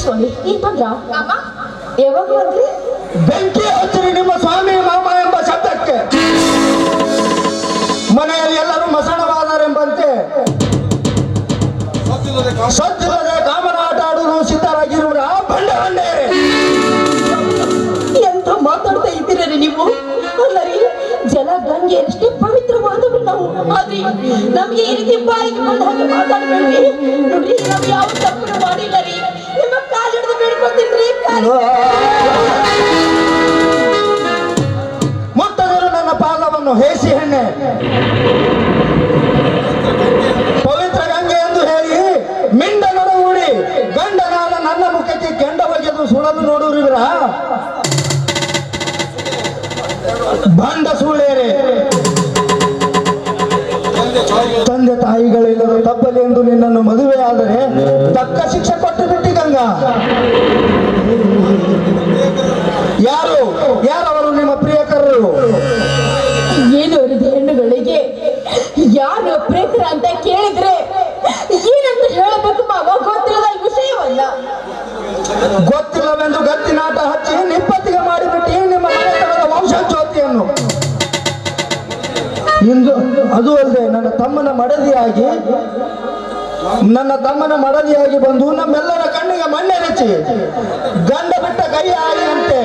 ಸ್ವಾಮಿ ಏನ್ ತೊಂದ್ರ ಯಾವಾಗ ಬಂದ್ರಿ? ಬೆಂಕಿ ಹಚ್ಚಿರಿ ಜಲ ಎಷ್ಟೇ ಪವಿತ್ರ ಪವಿತ್ರವಾದವು ನಾವು ಆದ್ರೆ ನಮ್ಗೆ ಈ ರೀತಿ ಬಾಯಿಗೆ ಬಂದ ಹಾಗೆ ಮಾತಾಡ್ಬೇಡ್ರಿ ನೋಡ್ರಿ, ನಾವ್ ಯಾವ ತಪ್ಪು ಮಾಡಿಲ್ಲ ರೀ ನಿಮ್ಮ ಕಾಲ್ ಹಿಡಿದು ಬೇಡ್ಕೊತೀನಿ ಮುಟ್ಟದಿರು ನನ್ನ ಪಾಲವನ್ನು ಹೇಸಿ ಹೆಣ್ಣೆ. ತಾಯಿಗಳೆಲ್ಲರೂ ತಪ್ಪಲಿ ಎಂದು ನಿನ್ನನ್ನು ಮದುವೆ ಆದರೆ ತಕ್ಕ ಶಿಕ್ಷೆ ಕೊಟ್ಟು ಬಿಟ್ಟಿ ಗಂಗ ಯಾರು? ಯಾರವರು ನಿಮ್ಮ ಪ್ರಿಯಕರರು? ಏನು ಹೆಣ್ಣುಗಳಿಗೆ? ಯಾರು ಪ್ರಿಯಕರ ಅಂತ ಕೇಳಿದ್ರೆ ಏನಂತ ಹೇಳಬೇಕು ಮಾವ? ಗೊತ್ತಿಲ್ಲದ ವಿಷಯವಲ್ಲ. ತಮ್ಮನ ಮಡದಿಯಾಗಿ, ನನ್ನ ತಮ್ಮನ ಮಡದಿಯಾಗಿ ಬಂದು ನಮ್ಮೆಲ್ಲರ ಕಣ್ಣಿಗೆ ಮಣ್ಣೆ ರಚಿ ಗಂಡ ಬಿಟ್ಟ ಕೈ ಆಯಿಯಂತೆ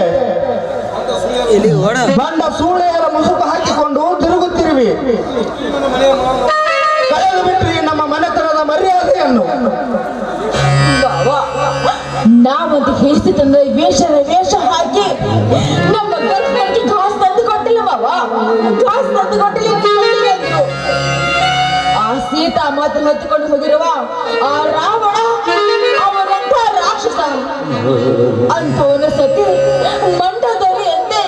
ಬಂಡ ಸೂಳೆಯರ ಮುಸುಕು ಹಾಕಿಕೊಂಡು ತಿರುಗುತ್ತಿರುವಿ. ಕಳೆದು ಬಿಟ್ರಿ ನಮ್ಮ ಮನೆತನದ ಮರ್ಯಾದೆಯನ್ನು. ನಾವೊಂದು ಹೇಸಿ ತಂದ ವೇಷದ ವೇಷ ಹಾಕಿ ನಮ್ಮ ಸೀತಾ ಮಾತು ಹೊತ್ತುಕೊಂಡು ಹೋಗಿರುವ ಆ ರಾವಣ ಅವರಂತ ರಾಕ್ಷಸ. ಅಂತವನ ಸತಿ ಮಂಡದಲ್ಲಿ ಎಂದೇ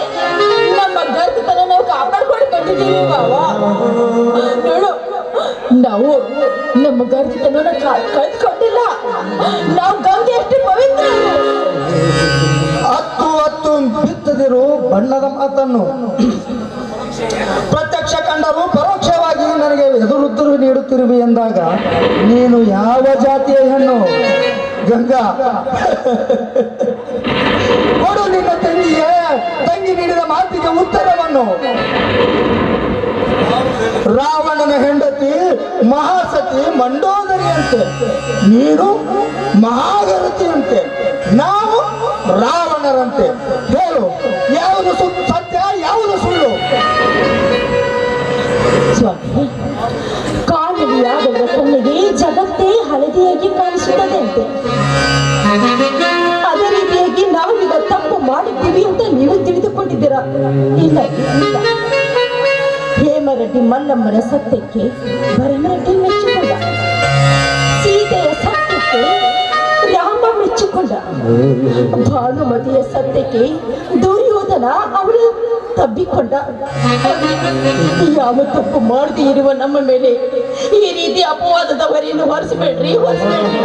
ನಮ್ಮ ಗರ್ಭತನ ನಾವು ಕಾಪಾಡ್ಕೊಂಡು ಬಂದಿದ್ದೀವಿ ನೋಡು ನಾವು ನಮ್ಮ ಗರ್ಭತನ ಕಳ್ಕೊಂಡಿಲ್ಲ ನಾವು ಗಂಗೆ ಎಷ್ಟು ಪವಿತ್ರ. ಹತ್ತು ಹತ್ತು ಬಿತ್ತದಿರು ಬಣ್ಣದ ಮಾತನ್ನು. ಪ್ರತ್ಯಕ್ಷ ಎದುರುತ್ತರು ಎಂದಾಗ ನೀನು ಯಾವ ಜಾತಿಯ ಹೆಣ್ಣು? ಗಂಗಾ. ಕೊಡು ನಿನ್ನ ತಂಗಿಯೇ ತಂಗಿ ನೀಡಿದ ಮಾತಿಗೆ ಉತ್ತರವನ್ನು. ರಾವಣನ ಹೆಂಡತಿ ಮಹಾಸತಿ ಮಂಡೋದರಿಯಂತೆ, ನೀನು ಮಹಾಗರತಿಯಂತೆ, ನಾವು ರಾವಣರಂತೆ. ಹೇಳು, ಯಾವುದು ಸು- ಕಾಣಲಿಯಾಗದ ಈ ಜಗತ್ತೇ ಹಳದಿಯಾಗಿ ಕಾಣಿಸುತ್ತದೆ ಅಂತೆ ಅದೇ ರೀತಿಯಾಗಿ ನಾವೀಗ ತಪ್ಪು ಮಾಡುತ್ತೀವಿ ಅಂತ ನೀವು ತಿಳಿದುಕೊಂಡಿದ್ದೀರಾ? ಇಲ್ಲ ಮಲ್ಲಮ್ಮನ ಸತ್ಯಕ್ಕೆ ಭರಮರೆಡ್ಡಿ ಮೆಚ್ಚಿಕೊಂಡ. ಸೀತೆಯ ಸತ್ಯಕ್ಕೆ ರಾಮ ಮೆಚ್ಚಿಕೊಂಡ. ಭಾನುಮತಿಯ ಸತ್ಯಕ್ಕೆ ತಬ್ಬಿಕೊಂಡ ಯಾವ ತಪ್ಪು ಮಾಡದೇ ಇರುವ ನಮ್ಮ ಮೇಲೆ? ಈ ರೀತಿ ಅಪವಾದದ ಹೊರೆಯನ್ನು ಹೊರಿಸಬೇಡ್ರಿ ಹೊರಿಸಬೇಡ್ರಿ.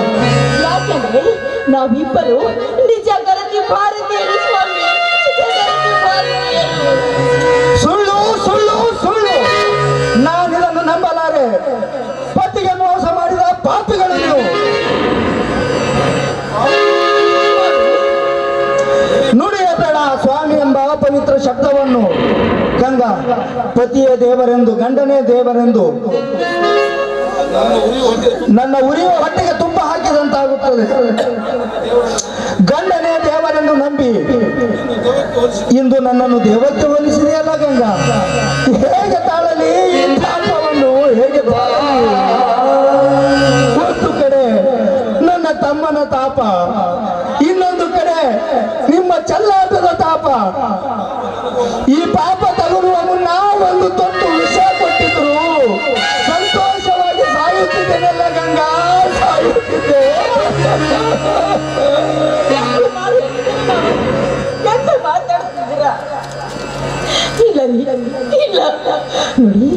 ಯಾಕೆಂದ್ರೆ ನಾವಿಬ್ಬರು ನಿಜ ಗರತಿ ಭಾರತೀಯರು ಪವಿತ್ರ ಶಬ್ದವನ್ನು ಗಂಗ, ಪತಿಯ ದೇವರೆಂದು, ಗಂಡನೇ ದೇವರೆಂದು ನನ್ನ ಉರಿಯ ಹೊಟ್ಟೆಗೆ ತುಪ್ಪ ಹಾಕಿದಂತಾಗುತ್ತದೆ. ಗಂಡನೇ ದೇವರೆಂದು ನಂಬಿ ಇಂದು ನನ್ನನ್ನು ದೇವಕ್ಕೆ ಹೋಲಿಸಿದೆಯಲ್ಲ ಗಂಗಾ? ಹೇಗೆ ತಾಳಲಿ ಪಾಪವನ್ನು? ಹೇಗೆ ಒಂದು ಕಡೆ ನನ್ನ ತಮ್ಮನ ತಾಪ, ಇನ್ನೊಂದು ಕಡೆ ನಿಮ್ಮ ಚಲ್ಲಾಟದ ತಾಪ. ಈ ಪಾಪ ತಗುಲುವ ಮುನ್ನ ಒಂದು ತೊಟ್ಟು ವಿಷ ಕೊಟ್ಟಿದ್ರು. ಸಂತೋಷವಾಗಿ ಸಾಯುತ್ತಿದ್ದೇನೆಲ್ಲ ಗಂಗಾ? ಸಾಯುತ್ತಿದ್ದೆ. ಇಲ್ಲ ಇಲ್ಲ ನೋಡಿ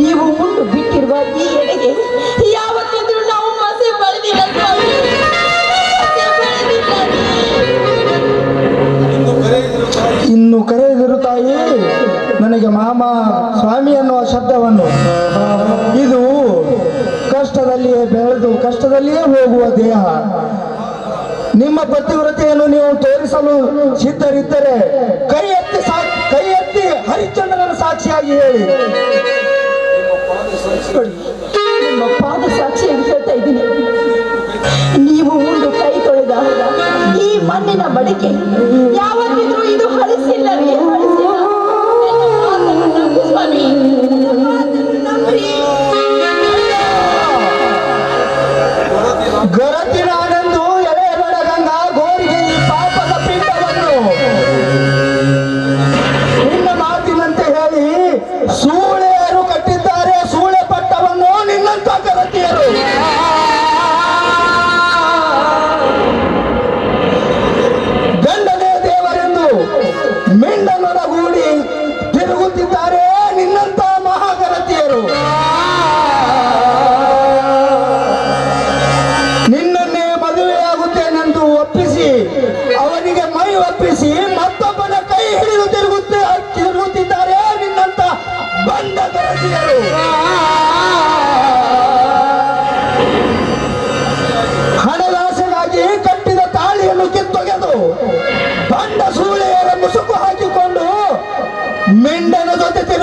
ನೀವು ಮುಂಡು ಬಿಟ್ಟಿರುವ ಈ ಎಡೆಗೆ ಯಾವತ್ತಿದ್ರು ನಾವು ಮಸೆ ಬಳಿದಿಲ್ಲ ಇನ್ನು ಮಸೆ ತಾಯಿ, ನನಗೆ ಮಾಮ, ಸ್ವಾಮಿ ಅನ್ನುವ ಶಬ್ದವನ್ನು. ಇದು ಕಷ್ಟದಲ್ಲಿಯೇ ಬೆಳೆದು ಕಷ್ಟದಲ್ಲಿಯೇ ಹೋಗುವ ದೇಹ. ನಿಮ್ಮ ಪತಿವ್ರತೆಯನ್ನು ನೀವು ತೋರಿಸಲು ಸಿದ್ಧರಿದ್ದರೆ ಕೈ ಎತ್ತಿ ಕೈ ಎತ್ತಿ ಹರಿಚಂದ್ರನ ಸಾಕ್ಷಿಯಾಗಿ ಹೇಳಿ. ನಿಮ್ಮ ಪಾದ ಸಾಕ್ಷಿ ಅಂತ ಹೇಳ್ತಾ ಇದ್ದೀನಿ. ನೀವು ಒಂದು ಕೈ ತೊಳೆದ ಈ ಮಣ್ಣಿನ ಬಡಿಕೆ ಯಾವತ್ತಿದ್ರೂ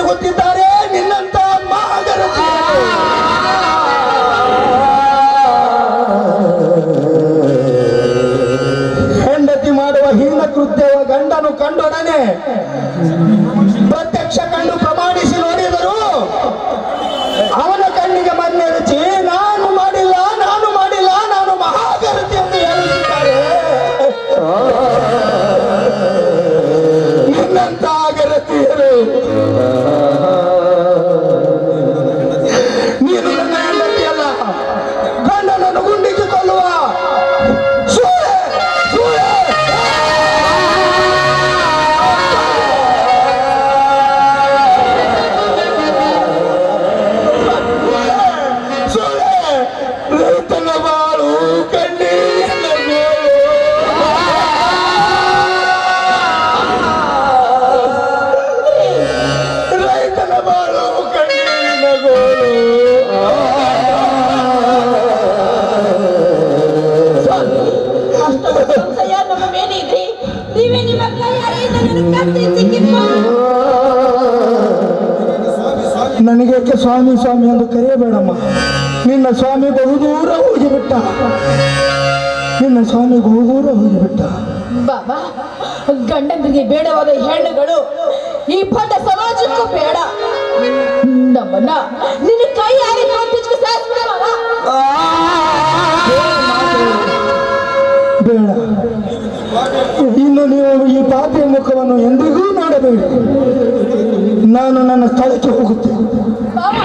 ತಿರುಗುತ್ತಿದ್ದಾರೆ ನಿನ್ನಂತ ಮಹಾಗರ ಹೆಂಡತಿ ಮಾಡುವ ಹೀನ ಕೃತ್ಯವ ಗಂಡನು ಕಂಡೊಡನೆ. ನನಗೇಕೆ ಸ್ವಾಮಿ ಸ್ವಾಮಿ ಎಂದು ಕರೆಯಬೇಡಮ್ಮ. ನಿನ್ನ ಸ್ವಾಮಿ ಬಹುದೂರ ಹೋಗಿಬಿಟ್ಟ. ನಿನ್ನ ಸ್ವಾಮಿ ಬಹುದೂರ ಹೋಗಿಬಿಟ್ಟ. ಬಾಬಾ ಗಂಡಂದ್ರಿಗೆ ಬೇಡವಾದ ಹೆಣ್ಣುಗಳು ಈ ಪಟ್ಟ ಸಮಾಜಕ್ಕೂ ಬೇಡ. ನಮ್ಮನ್ನ ನಿನ್ನ ಕೈ ಬೇಡ. ಇನ್ನು ನೀವು ಈ ಪಾಪಿಯ ಮುಖವನ್ನು ಎಂದಿಗೂ ನೋಡಬೇಡಿ. ನಾನು ನನ್ನ ಸ್ಥಳಕ್ಕೆ ಹೋಗುತ್ತೇನೆ. ಬಾಬಾ